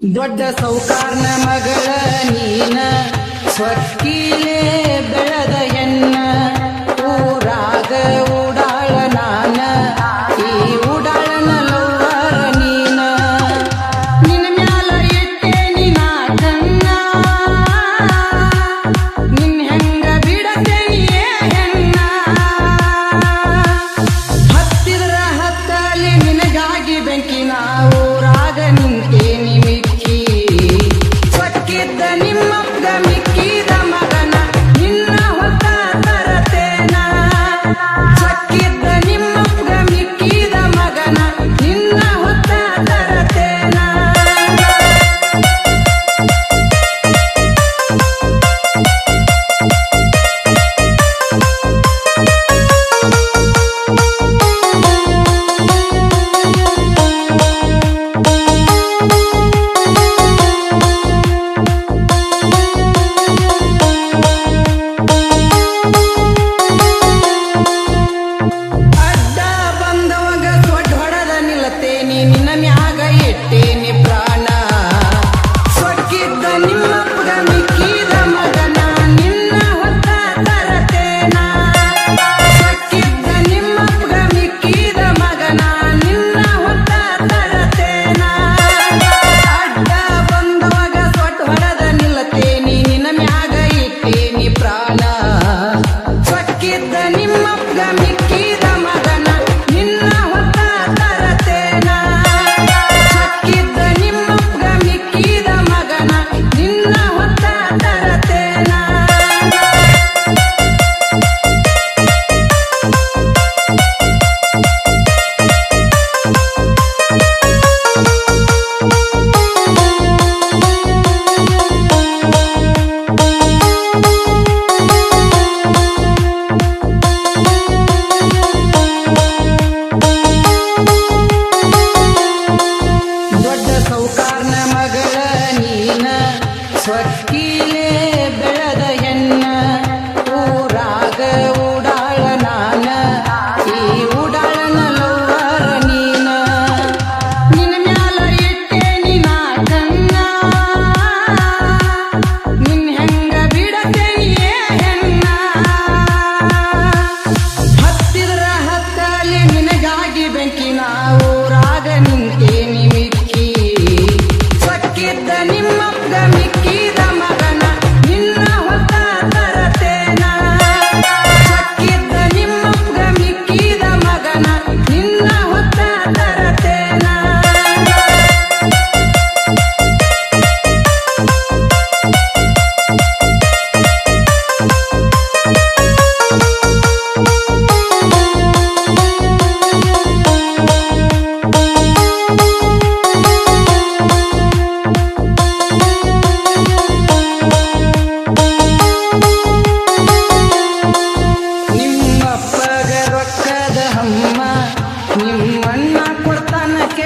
ದೊಡ್ಡ ಸೌಕಾರ್ನ ಮಗಳ ನೀನ ಸ್ವಕ್ಕೀಲೇ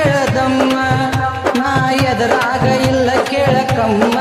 ಕೇಳದಮ್ಮ ನಾ ಎದರಾಗ ಇಲ್ಲ ಕೇಳಕಮ್ಮ.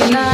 Krishna